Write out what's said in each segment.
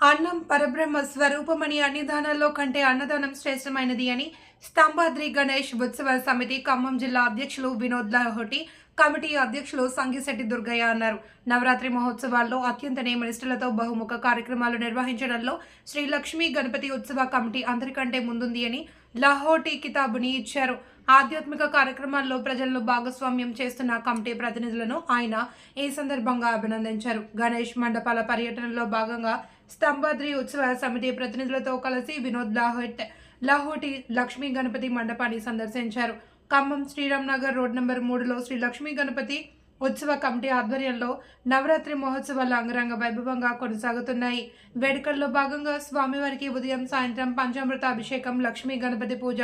అన్నం పరబ్రహ్మ స్వరూపమని అన్ని దానాల్లో కంటే అన్నదానం శ్రేష్టమైనది అని స్తంభాద్రి గణేష్ ఉత్సవ సమితి ఖమ్మం జిల్లా అధ్యక్షులు వినోద్ లాహోటి కమిటీ అధ్యక్షులు సంగిశెట్టి దుర్గయ్య అన్నారు. నవరాత్రి మహోత్సవాల్లో అత్యంత నియమనిష్టలతో బహుముఖ కార్యక్రమాలు నిర్వహించడంలో శ్రీ లక్ష్మీ గణపతి ఉత్సవ కమిటీ అందరికంటే ముందుంది అని లాహోటి కితాబుని ఇచ్చారు. ఆధ్యాత్మిక కార్యక్రమాల్లో ప్రజలను భాగస్వామ్యం చేస్తున్న కమిటీ ప్రతినిధులను ఆయన ఈ సందర్భంగా అభినందించారు. గణేష్ మండపాల పర్యటనలో భాగంగా స్తంభాద్రి ఉత్సవ సమితి ప్రతినిధులతో కలిసి వినోద్ లాహోట్ లాహోటి లక్ష్మీ గణపతి మండపాన్ని సందర్శించారు. ఖమ్మం శ్రీరామ్నగర్ రోడ్ నెంబర్ మూడులో శ్రీ లక్ష్మీ గణపతి ఉత్సవ కమిటీ ఆధ్వర్యంలో నవరాత్రి మహోత్సవాలు అంగరంగ వైభవంగా కొనసాగుతున్నాయి. వేడుకల్లో భాగంగా స్వామివారికి ఉదయం సాయంత్రం పంచామృత అభిషేకం లక్ష్మీ గణపతి పూజ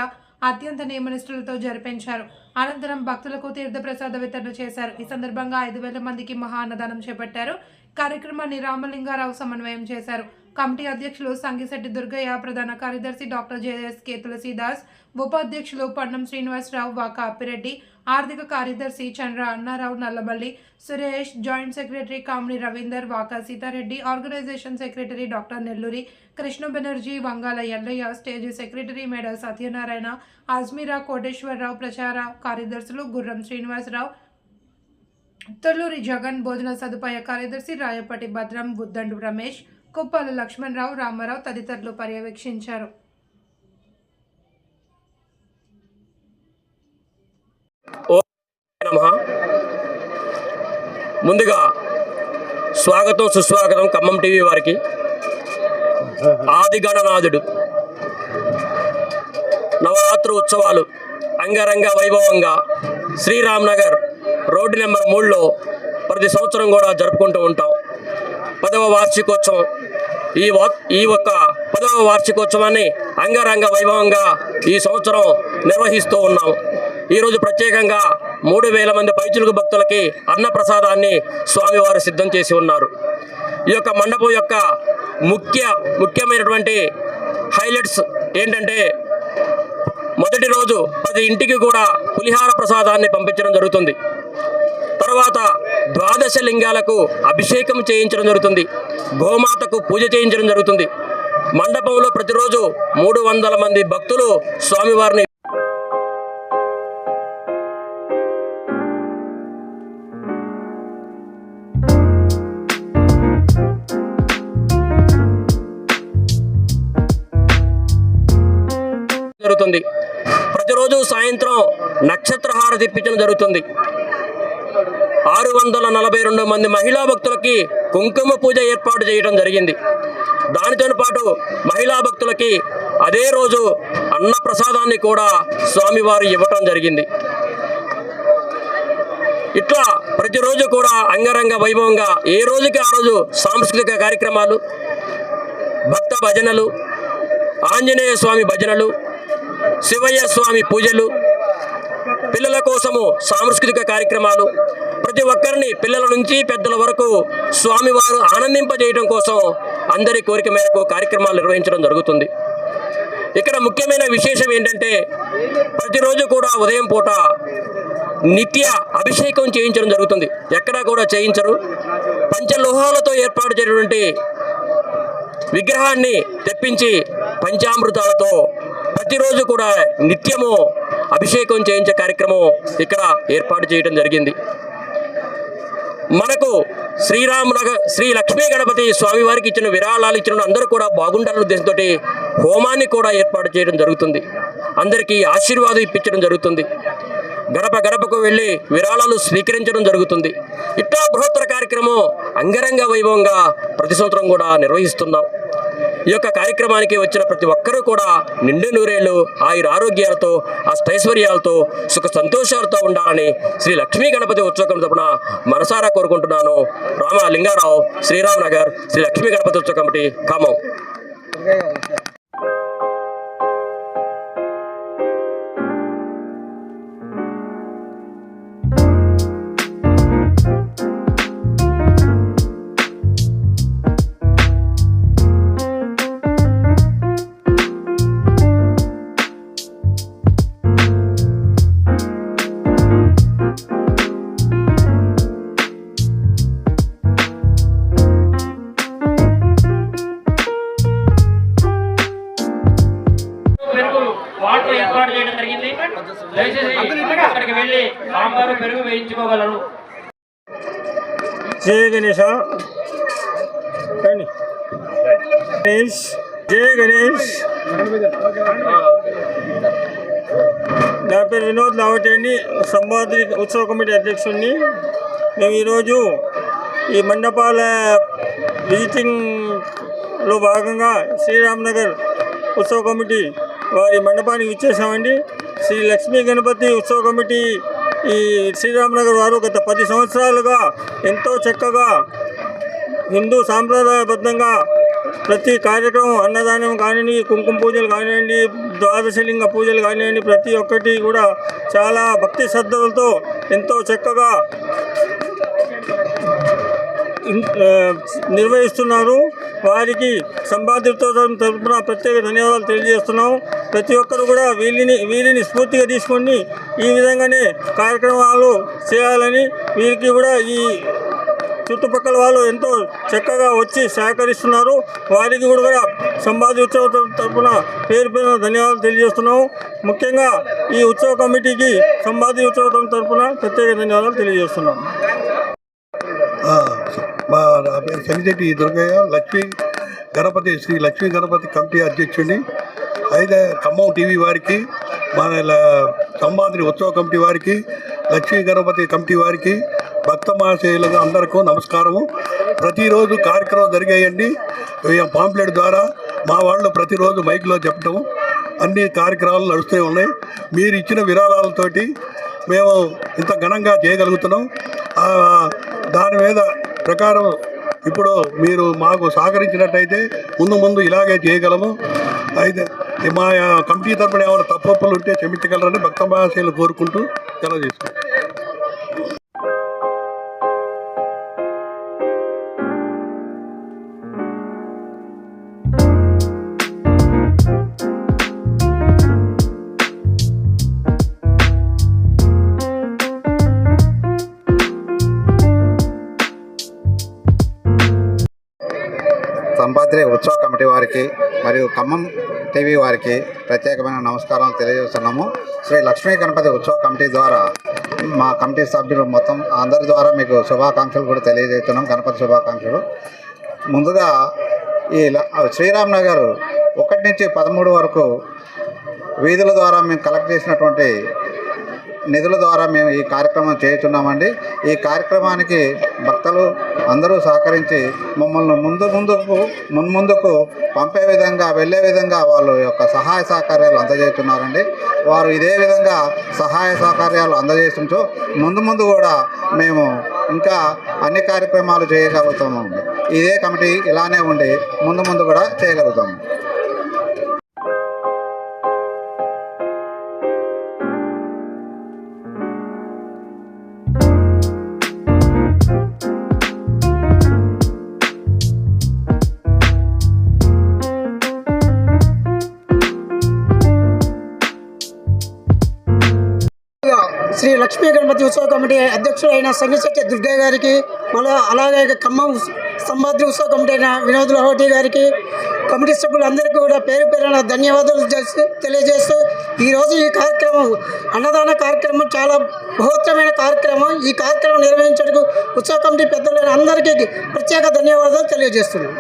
అత్యంత నియమనిష్ఠులతో జరిపించారు. అనంతరం భక్తులకు తీర్థప్రసాద వితరణ చేశారు. ఈ సందర్భంగా ఐదు వేల మందికి మహా అన్నదానం చేపట్టారు. కార్యక్రమాన్ని రామలింగారావు సమన్వయం చేశారు. కమిటీ అధ్యక్షులు సంగిశెట్టి దుర్గయ్య ప్రధాన కార్యదర్శి డాక్టర్ జేఎస్కే తులసీదాస్ ఉపాధ్యక్షులు పన్నం శ్రీనివాసరావు వాకా అప్పిరెడ్డి ఆర్థిక కార్యదర్శి Chandra Annarao Nallaballi Suresh joint secretary Kamini Ravinder Vaka Seethareddy organisation secretary doctor Nelluri Krishna Banerjee Vangala Yellaiah stage secretary Meda Satyanarayana Ajmeera Koteswararao ప్రచార కార్యదర్శులు గుర్రం శ్రీనివాసరావు తొల్లూరి జగన్ భోజన సదుపాయ కార్యదర్శి రాయపటి భద్రం బుద్దండు రమేష్ కుప్పాల లక్ష్మణరావు రామారావు తదితరులు పర్యవేక్షించారు. ముందుగా స్వాగతం సుస్వాగతం ఖమ్మం టీవీ వారికి. ఆది గణనాథుడు. నవరాత్రి ఉత్సవాలు అంగరంగ వైభవంగా శ్రీరామ్ నగర్ రోడ్డు నెంబర్ మూడులో ప్రతి సంవత్సరం కూడా జరుపుకుంటూ ఉంటాం. పదవ వార్షికోత్సవం. ఈ ఈ ఒక్క పదవ వార్షికోత్సవాన్ని అంగరంగ వైభవంగా ఈ సంవత్సరం నిర్వహిస్తూ ఉన్నాం. ఈరోజు ప్రత్యేకంగా మూడు వేల మంది పైచులకు భక్తులకి అన్నప్రసాదాన్ని స్వామివారు సిద్ధం చేసి ఉన్నారు. ఈ యొక్క మండపం యొక్క ముఖ్య ముఖ్యమైనటువంటి హైలైట్స్ ఏంటంటే మొదటి రోజు ప్రతి ఇంటికి కూడా పులిహార ప్రసాదాన్ని పంపించడం జరుగుతుంది. తర్వాత ద్వాదశ లింగాలకు అభిషేకం చేయించడం జరుగుతుంది. గోమాతకు పూజ చేయించడం జరుగుతుంది. మండపంలో ప్రతిరోజు మూడు వందల మంది భక్తులు స్వామివారిని జరుగుతుంది. ప్రతిరోజు సాయంత్రం నక్షత్రహార తిప్పించడం జరుగుతుంది. ఆరు వందల నలభై రెండు మంది మహిళా భక్తులకి కుంకుమ పూజ ఏర్పాటు చేయడం జరిగింది. దానితో పాటు మహిళా భక్తులకి అదే రోజు అన్నప్రసాదాన్ని కూడా స్వామివారు ఇవ్వటం జరిగింది. ఇట్లా ప్రతిరోజు కూడా అంగరంగ వైభవంగా ఏ రోజుకి ఆ రోజు సాంస్కృతిక కార్యక్రమాలు భక్త భజనలు ఆంజనేయ స్వామి భజనలు శివయ్య స్వామి పూజలు పిల్లల కోసము సాంస్కృతిక కార్యక్రమాలు ప్రతి ఒక్కరిని పిల్లల నుంచి పెద్దల వరకు స్వామివారు ఆనందింపజేయడం కోసం అందరి కోరిక మేరకు కార్యక్రమాలు నిర్వహించడం జరుగుతుంది. ఇక్కడ ముఖ్యమైన విశేషం ఏంటంటే ప్రతిరోజు కూడా ఉదయం పూట నిత్య అభిషేకం చేయించడం జరుగుతుంది. ఎక్కడా కూడా చేయించరు. పంచలోహాలతో ఏర్పాటు చేయటువంటి విగ్రహాన్ని తెప్పించి పంచామృతాలతో ప్రతిరోజు కూడా నిత్యము అభిషేకం చేయించే కార్యక్రమం ఇక్కడ ఏర్పాటు చేయడం జరిగింది. మనకు శ్రీరామ శ్రీ లక్ష్మీ గణపతి స్వామివారికి ఇచ్చిన విరాళాలు ఇచ్చిన అందరూ కూడా బాగుండాలనే ఉద్దేశంతో హోమాన్ని కూడా ఏర్పాటు చేయడం జరుగుతుంది. అందరికీ ఆశీర్వాదం ఇప్పించడం జరుగుతుంది. గడప గడపకు వెళ్ళి విరాళాలు స్వీకరించడం జరుగుతుంది. ఇట్లా బృహత్తర కార్యక్రమం అంగరంగ వైభవంగా ప్రతి సంవత్సరం కూడా నిర్వహిస్తున్నాం. ఈ యొక్క కార్యక్రమానికి వచ్చిన ప్రతి ఒక్కరూ కూడా నిండు నూరేళ్ళు ఆయుర ఆరోగ్యాలతో అష్టైశ్వర్యాలతో సుఖ సంతోషాలతో ఉండాలని శ్రీ లక్ష్మీ గణపతి ఉత్సవం తరపున మనసారా కోరుకుంటున్నాను. రామ లింగారావు శ్రీరామ్ నగర్ శ్రీ లక్ష్మీ గణపతి ఉత్సవ కమిటీ ఖమ్మం. కూడా ఏర్పాటు చేయడం జరిగింది. దయచేసి అక్కడికి వెళ్ళి సాంబారు పెరుగు వేయించుకోగలరు. జై గణేష్ గణేష్ జై గణేష్. నా పేరు వినోద్ లావటేని సంబాద్రి ఉత్సవ కమిటీ అధ్యక్షుడిని. మేము ఈరోజు ఈ మండపాల విజిటింగ్లో భాగంగా శ్రీరామ్నగర్ ఉత్సవ కమిటీ వారి మండపానికి ఇచ్చేసామండి శ్రీ లక్ష్మీ గణపతి ఉత్సవ కమిటీ ఈ శ్రీరామనగర్ వారు గత పది సంవత్సరాలుగా ఎంతో చక్కగా హిందూ సాంప్రదాయబద్ధంగా ప్రతి కార్యక్రమం అన్నదానం కానివ్వండి కుంకుమ పూజలు కానివ్వండి ద్వాదశలింగ పూజలు కానివ్వండి ప్రతి ఒక్కటి కూడా చాలా భక్తి శ్రద్ధలతో ఎంతో చక్కగా నిర్వహిస్తున్నారు. వారికి సంబాధితో తరపున ప్రత్యేక ధన్యవాదాలు తెలియజేస్తున్నాం. ప్రతి ఒక్కరు కూడా వీరిని వీరిని స్ఫూర్తిగా తీసుకొని ఈ విధంగానే కార్యక్రమాలు చేయాలని వీరికి కూడా ఈ చుట్టుపక్కల వాళ్ళు ఎంతో చక్కగా వచ్చి సహకరిస్తున్నారు. వారికి కూడా సంబాధి ఉత్సవ తరఫున పేరు పేరున ధన్యవాదాలు తెలియజేస్తున్నాము. ముఖ్యంగా ఈ ఉత్సవ కమిటీకి సంబాధి ఉత్సవ తరఫున ప్రత్యేక ధన్యవాదాలు తెలియజేస్తున్నాము. ఆ, మా నా పేరు దుర్గయ్య లక్ష్మీ గణపతి శ్రీ లక్ష్మీ గణపతి కమిటీ అధ్యక్షుడిని. అయితే ఖమ్మం టీవీ వారికి మన ల- సంబాద్రి ఉత్సవ కమిటీ వారికి లక్ష్మీ గణపతి కమిటీ వారికి భక్త మహాశయులుగా అందరికీ నమస్కారము. ప్రతిరోజు కార్యక్రమం జరిగాయండి. పాంప్లెట్ ద్వారా మా వాళ్ళు ప్రతిరోజు మైక్లో చెప్పటము. అన్ని కార్యక్రమాలు నడుస్తూ ఉన్నాయి. మీరు ఇచ్చిన విరాళాలతోటి మేము ఇంత ఘనంగా చేయగలుగుతున్నాం. దాని మీద ప్రకారం ఇప్పుడు మీరు మాకు సహకరించినట్టయితే ముందు ముందు ఇలాగే చేయగలము. అయితే మా కమిటీ తరపున ఏమైనా తప్పులు ఉంటే క్షమించగలరని భక్త మహాశయులు కోరుకుంటూ సెలవు వారికి మరియు ఖమ్మం టీవీ వారికి ప్రత్యేకమైన నమస్కారం తెలియజేస్తున్నాము. శ్రీ లక్ష్మీ గణపతి ఉత్సవ కమిటీ ద్వారా మా కమిటీ సభ్యులు మొత్తం అందరి ద్వారా మీకు శుభాకాంక్షలు కూడా తెలియజేస్తున్నాం గణపతి శుభాకాంక్షలు. ముందుగా ఈ ల- శ్రీరామ్ నగర్ ఒకటి నుంచి పదమూడు వరకు వీధుల ద్వారా మేము కలెక్ట్ చేసినటువంటి నిధుల ద్వారా మేము ఈ కార్యక్రమం చేస్తున్నామండి. ఈ కార్యక్రమానికి భక్తులు అందరూ సహకరించి మమ్మల్ని ముందు ముందుకు మున్ముందుకు పంపే విధంగా వెళ్ళే విధంగా వాళ్ళు యొక్క సహాయ సహకార్యాలు అందజేస్తున్నారండి. వారు ఇదే విధంగా సహాయ సహకార్యాలు అందజేస్తుంటూ ముందు ముందు కూడా మేము ఇంకా అన్ని కార్యక్రమాలు చేయగలుగుతాము ఇదే కమిటీ ఇలానే ఉండి ముందు ముందు కూడా చేయగలుగుతాము లక్ష్మీ గణపతి ఉత్సవ కమిటీ అధ్యక్షుడైన సంగిశెట్టి దుర్గయ్య గారికి మళ్ళీ అలాగే ఖమ్మం సంభాద్రి ఉత్సవ కమిటీ అయిన వినోద్ లహోటి గారికి కమిటీ సభ్యులందరికీ కూడా పేరు పేరున ధన్యవాదాలు తెలియజేస్తూ ఈరోజు ఈ కార్యక్రమం అన్నదాన కార్యక్రమం చాలా మహోత్తరమైన కార్యక్రమం. ఈ కార్యక్రమం నిర్వహించడానికి ఉత్సవ కమిటీ పెద్దలైన అందరికీ ప్రత్యేక ధన్యవాదాలు తెలియజేస్తున్నాను